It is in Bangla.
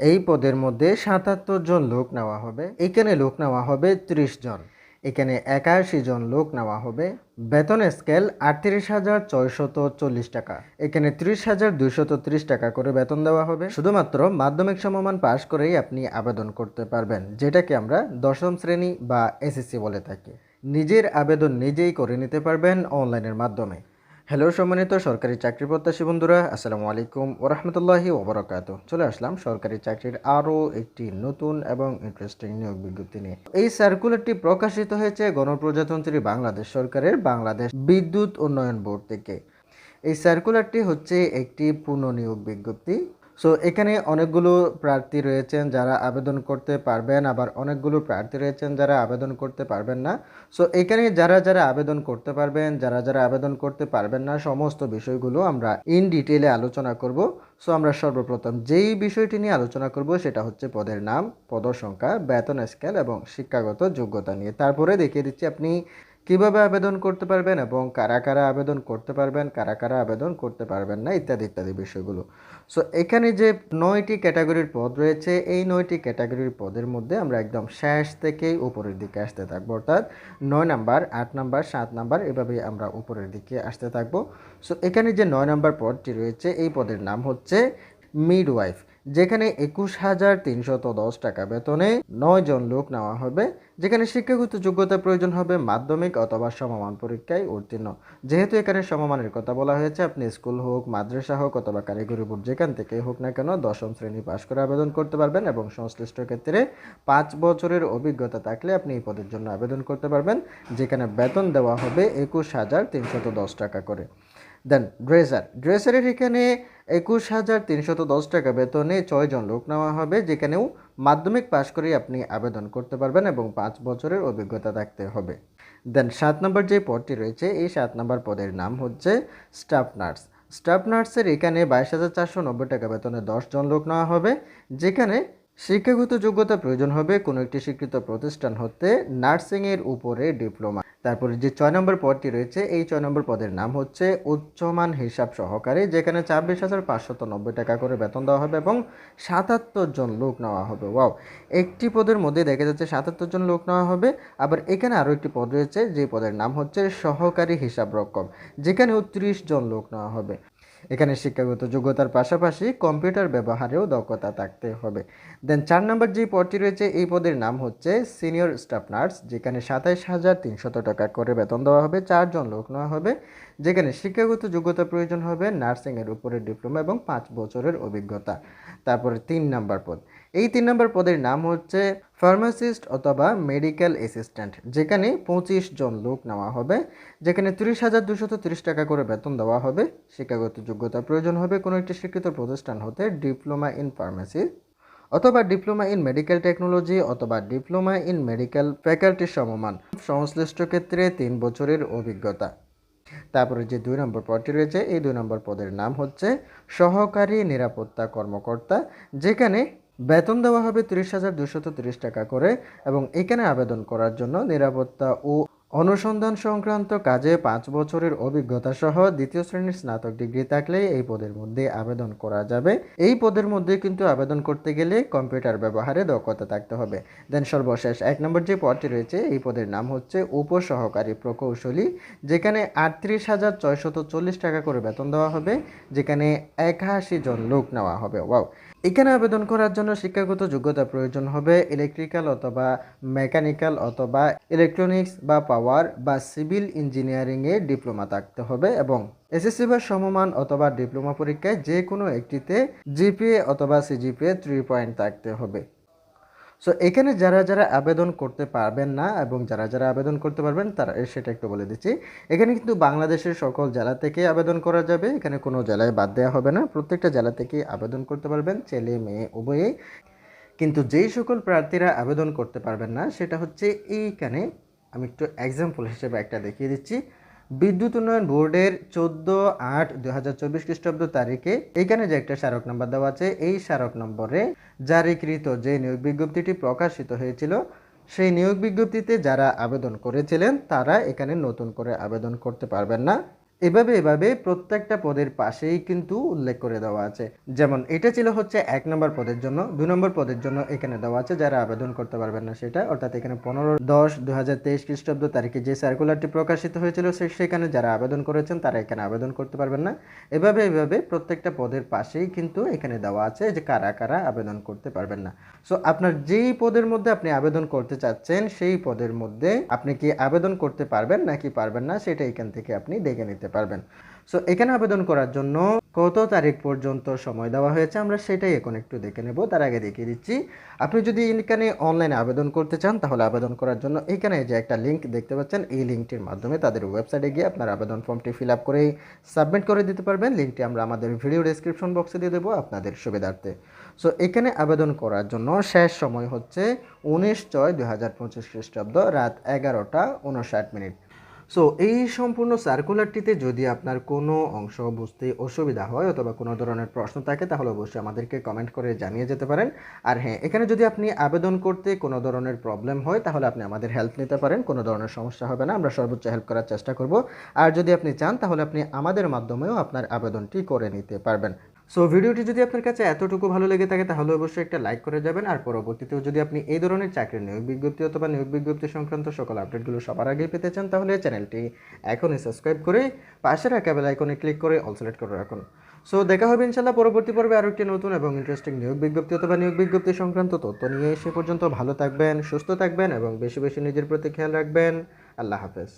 এই পদের মধ্যে সাতাত্তর জন লোক নেওয়া হবে। এখানে লোক নেওয়া হবে ত্রিশ জন। এখানে একাশি জন লোক নেওয়া হবে। বেতন স্কেল আটত্রিশ হাজার ছয়শত চল্লিশ টাকা। এখানে ত্রিশ হাজার দুইশত ত্রিশ টাকা করে বেতন দেওয়া হবে। শুধুমাত্র মাধ্যমিক সমমান পাশ করেই আপনি আবেদন করতে পারবেন, যেটাকে আমরা দশম শ্রেণি বা এসএসসি বলে থাকি। নিজের আবেদন নিজেই করে নিতে পারবেন অনলাইনের মাধ্যমে। হ্যালো সম্মানিত সরকারি চাকরি প্রত্যাশী বন্ধুরা, আসসালামু আলাইকুম ওরহমতুল্লাহি ওবরাকাত। চলে আসলাম সরকারি চাকরির আরও একটি নতুন এবং ইন্টারেস্টিং নিয়োগ বিজ্ঞপ্তি নিয়ে। এই সার্কুলারটি প্রকাশিত হয়েছে গণপ্রজাতন্ত্রী বাংলাদেশ সরকারের বাংলাদেশ বিদ্যুৎ উন্নয়ন বোর্ড থেকে। এই সার্কুলারটি হচ্ছে একটি পুনঃনিয়োগ বিজ্ঞপ্তি। সো এখানে অনেকগুলো প্রার্থী রয়েছেন যারা আবেদন করতে পারবেন, আবার অনেকগুলো প্রার্থী রয়েছেন যারা আবেদন করতে পারবেন না। সো এখানে যারা যারা আবেদন করতে পারবেন, যারা যারা আবেদন করতে পারবেন না, সমস্ত বিষয়গুলো আমরা ইন ডিটেলে আলোচনা করব। সো আমরা সর্বপ্রথম যেই বিষয়টি নিয়ে আলোচনা করব সেটা হচ্ছে পদের নাম, পদ সংখ্যা, বেতন স্কেল এবং শিক্ষাগত যোগ্যতা নিয়ে। তারপরে দেখিয়ে দিচ্ছি আপনি কীভাবে আবেদন করতে পারবেন এবং কারা কারা আবেদন করতে পারবেন, কারা কারা আবেদন করতে পারবেন না, ইত্যাদি ইত্যাদি বিষয়গুলো। সো এখানে যে নয়টি ক্যাটাগরির পদ রয়েছে, এই নয়টি ক্যাটাগরির পদের মধ্যে আমরা একদম শেষ থেকেই উপরের দিকে আসতে থাকব। অর্থাৎ নয় নাম্বার, আট নাম্বার, সাত নাম্বার এভাবে আমরা উপরের দিকে আসতে থাকব। সো এখানে যে নয় নাম্বার পদটি রয়েছে, এই পদের নাম হচ্ছে মিডওয়াইফ। যেখানে একুশ হাজার তিনশত দশ টাকা বেতনে নয় জন লোক নেওয়া হবে, যেখানে শিক্ষাগত যোগ্যতা প্রয়োজন হবে মাধ্যমিক অথবা সমমান পরীক্ষায় উত্তীর্ণ। যেহেতু এখানে সমমানের কথা বলা হয়েছে, আপনি স্কুল হোক, মাদ্রাসা হোক অথবা কারিগরি বোর্ড যেখান থেকে হোক না কেন দশম শ্রেণি পাশ করে আবেদন করতে পারবেন এবং সংশ্লিষ্ট ক্ষেত্রে পাঁচ বছরের অভিজ্ঞতা থাকলে আপনি এই পদের জন্য আবেদন করতে পারবেন, যেখানে বেতন দেওয়া হবে একুশ হাজার তিনশত দশ টাকা করে। দেন ড্রেসার ড্রেসারের এখানে একুশ হাজার তিনশত দশ টাকা বেতনে ছয়জন লোক নেওয়া হবে, যেখানেও মাধ্যমিক পাশ করেই আপনি আবেদন করতে পারবেন এবং পাঁচ বছরের অভিজ্ঞতা থাকতে হবে। দেন সাত নম্বর যে পদটি রয়েছে, এই সাত নম্বর পদের নাম হচ্ছে স্টাফ নার্স। স্টাফ নার্সের এখানে বাইশ হাজার চারশো নব্বই টাকা বেতনে জন লোক নেওয়া হবে, যেখানে শিক্ষাগত যোগ্যতা প্রয়োজন হবে কোনো একটি স্বীকৃত প্রতিষ্ঠান হতে নার্সিংয়ের উপরে ডিপ্লোমা। তারপরে যে ছয় নম্বর পদটি রয়েছে, এই ছয় নম্বর পদের নাম হচ্ছে উচ্চমান হিসাব সহকারী, যেখানে ছাব্বিশ হাজার পাঁচশত নব্বই টাকা করে বেতন দেওয়া হবে এবং সাতাত্তর জন লোক নেওয়া হবে। ওয়াও, একটি পদের মধ্যে দেখা যাচ্ছে সাতাত্তর জন লোক নেওয়া হবে, আবার এখানে আরও একটি পদ রয়েছে, যে পদের নাম হচ্ছে সহকারী হিসাব রক্ষক, যেখানেও ত্রিশ জন লোক নেওয়া হবে। এখানে শিক্ষাগত যোগ্যতার পাশাপাশি কম্পিউটার ব্যবহারেও দক্ষতা থাকতে হবে। দেন চার নম্বর যে পদটি রয়েছে, এই পদের নাম হচ্ছে সিনিয়র স্টাফ নার্স যেখানে সাতাইশ হাজার তিনশত টাকা করে বেতন দেওয়া হবে, চারজন লোক নেওয়া হবে। যেখানে শিক্ষাগত যোগ্যতা প্রয়োজন হবে, নার্সিংয়ের উপরে ডিপ্লোমা এবং পাঁচ বছরের অভিজ্ঞতা। তারপরে তিন নাম্বার পদ। এই তিন নাম্বার পদের নাম হচ্ছে ফার্মাসিস্ট অথবা মেডিকেল অ্যাসিস্ট্যান্ট, যেখানে পঁচিশ জন লোক নেওয়া হবে, যেখানে তিরিশ হাজার দুশত তিরিশ টাকা করে বেতন দেওয়া হবে। শিক্ষাগত যোগ্যতা প্রয়োজন হবে কোনো একটি শিক্ষিত প্রতিষ্ঠান হতে, ডিপ্লোমা ইন ফার্মেসি অথবা ডিপ্লোমা ইন মেডিকেল টেকনোলজি অথবা ডিপ্লোমা ইন মেডিকেল ফ্যাকাল্টি সমমান। সংশ্লিষ্ট ক্ষেত্রে তিন বছরের অভিজ্ঞতা। তারপরে যে দুই নম্বর পদটি রয়েছে, এই দুই নম্বর পদের নাম হচ্ছে সহকারী নিরাপত্তা কর্মকর্তা, যেখানে বেতন দেওয়া হবে তিরিশ হাজার তিরিশ টাকা করে এবং এখানে আবেদন করার জন্য নিরাপত্তা ও অনুসন্ধান সংক্রান্ত কাজে পাঁচ বছরের অভিজ্ঞতা সহ দ্বিতীয় শ্রেণির স্নাতক ডিগ্রি থাকলে এই পদের মধ্যে আবেদন করা যাবে। এই পদের মধ্যে কিন্তু আবেদন করতে গেলে কম্পিউটার ব্যবহারে দক্ষতা থাকতে হবে। দেন সর্বশেষ, এক নম্বর যে পদটি রয়েছে, এই পদের নাম হচ্ছে উপসহকারী প্রকৌশলী, যেখানে আটত্রিশ হাজার ছয়শত চল্লিশ টাকা করে বেতন দেওয়া হবে, যেখানে একাশি জন লোক নেওয়া হবে। ওয়াও! এখানে আবেদন করার জন্য শিক্ষাগত যোগ্যতা প্রয়োজন হবে ইলেকট্রিক্যাল অথবা মেকানিক্যাল অথবা ইলেকট্রনিক্স বা পাওয়ার বা সিভিল ইঞ্জিনিয়ারিংয়ে ডিপ্লোমা থাকতে হবে এবং এসএসসি বা সমমান অথবা ডিপ্লোমা পরীক্ষায় যে কোনো একটিতে জিপিএ অথবা সিজিপিএ থ্রি পয়েন্ট থাকতে হবে। সো এখানে যারা যারা আবেদন করতে পারবেন না এবং যারা যারা আবেদন করতে পারবেন, তারা সেটা একটু বলে দিচ্ছি। এখানে কিন্তু বাংলাদেশের সকল জেলা থেকে আবেদন করা যাবে। এখানে কোনো জেলায় বাদ দেওয়া হবে না। প্রত্যেকটা জেলা থেকে আবেদন করতে পারবেন, ছেলে, মেয়ে উভয়ে কিন্তু যেই সকল প্রার্থীরা আবেদন করতে পারবেন না, সেটা হচ্ছে এইখানে আমি একটু এক্সাম্পল হিসেবে একটা দেখিয়ে দিচ্ছি। বিদ্যুৎ উন্নয়ন বোর্ডের চোদ্দ আট দু হাজার চব্বিশ খ্রিস্টাব্দ তারিখে এখানে যে একটা স্মারক নম্বর দেওয়া আছে, এই স্মারক নম্বরে জারিকৃত যে নিয়োগ বিজ্ঞপ্তিটি প্রকাশিত হয়েছিল, সেই নিয়োগ বিজ্ঞপ্তিতে যারা আবেদন করেছিলেন, তারা এখানে নতুন করে আবেদন করতে পারবেন না। এভাবে এভাবে প্রত্যেকটা পদের পাশেই কিন্তু উল্লেখ করে দেওয়া আছে। যেমন এটা ছিল হচ্ছে এক নম্বর পদের জন্য, দু নম্বর পদের জন্য এখানে দেওয়া আছে, যারা আবেদন করতে পারবেন না সেটা। অর্থাৎ এখানে পনেরো, দশ দু হাজার তেইশ খ্রিস্টাব্দ তারিখে যে সার্কুলারটি প্রকাশিত হয়েছিল সেখানে যারা আবেদন করেছেন, তারা এখানে আবেদন করতে পারবেন না। এভাবে এভাবে প্রত্যেকটা পদের পাশেই কিন্তু এখানে দেওয়া আছে যে কারা কারা আবেদন করতে পারবেন না। সো আপনার যেই পদের মধ্যে আপনি আবেদন করতে চাচ্ছেন, সেই পদের মধ্যে আপনি কি আবেদন করতে পারবেন নাকি পারবেন না, সেটা এখান থেকে আপনি দেখে নিতে পারবেন। সো এখানে আবেদন করার জন্য কত তারিখ পর্যন্ত সময় দেওয়া হয়েছে আমরা সেটাই এখন একটু দেখে নেব। তার আগে দেখিয়ে দিচ্ছি, আপনি যদি এখানে অনলাইনে আবেদন করতে চান, তাহলে আবেদন করার জন্য এখানে যে একটা লিঙ্ক দেখতে পাচ্ছেন, এই লিঙ্কটির মাধ্যমে তাদের ওয়েবসাইটে গিয়ে আপনার আবেদন ফর্মটি ফিল আপ করেই সাবমিট করে দিতে পারবেন। লিঙ্কটি আমরা আমাদের ভিডিও ডেসক্রিপশন বক্সে দিয়ে দেবো আপনাদের সুবিধার্থে। সো এখানে আবেদন করার জন্য শেষ সময় হচ্ছে উনিশ ছয় দুই হাজার পঁচিশ খ্রিস্টাব্দ রাত এগারোটা উনষাট মিনিট। সো এই সম্পূর্ণ সার্কুলারটিতে যদি আপনার কোনো অংশ বুঝতে অসুবিধা হয় অথবা কোনো ধরনের প্রশ্ন থাকে, তাহলে অবশ্যই আমাদেরকে কমেন্ট করে জানিয়ে যেতে পারেন। আর হ্যাঁ এখানে যদি আপনি আবেদন করতে কোনো ধরনের প্রবলেম হয়, তাহলে আপনি আমাদের হেল্প নিতে পারেন। কোনো ধরনের সমস্যা হবে না, আমরা সর্বোচ্চ হেল্প করার চেষ্টা করব। আর যদি আপনি চান, তাহলে আপনি আমাদের মাধ্যমেও আপনার আবেদনটি করে নিতে পারবেন। সো ভিডিওটি যদি আপনার কাছে এতটুকু ভালো লেগে থাকে, তাহলে অবশ্যই একটা লাইক করে যাবেন। আর পরবর্তীতেও যদি আপনি এই ধরনের চাকরির নিয়োগ বিজ্ঞপ্তি অথবা নিয়োগ বিজ্ঞপ্তি সংক্রান্ত সকল আপডেটগুলো সবার আগে পেতে চান, তাহলে চ্যানেলটি এখনই সাবস্ক্রাইব করে পাশে রাখা বেল আইকনে ক্লিক করে অল সিলেক্ট করে রাখুন। সো দেখা হবে ইনশাল্লাহ পরবর্তী পর্বে আরও একটি নতুন এবং ইন্টারেস্টিং নিয়োগ বিজ্ঞপ্তি অথবা নিয়োগ বিজ্ঞপ্তি সংক্রান্ত তথ্য নিয়ে সে পর্যন্ত ভালো থাকবেন, সুস্থ থাকবেন এবং বেশি বেশি নিজের প্রতি খেয়াল রাখবেন। আল্লাহ হাফেজ।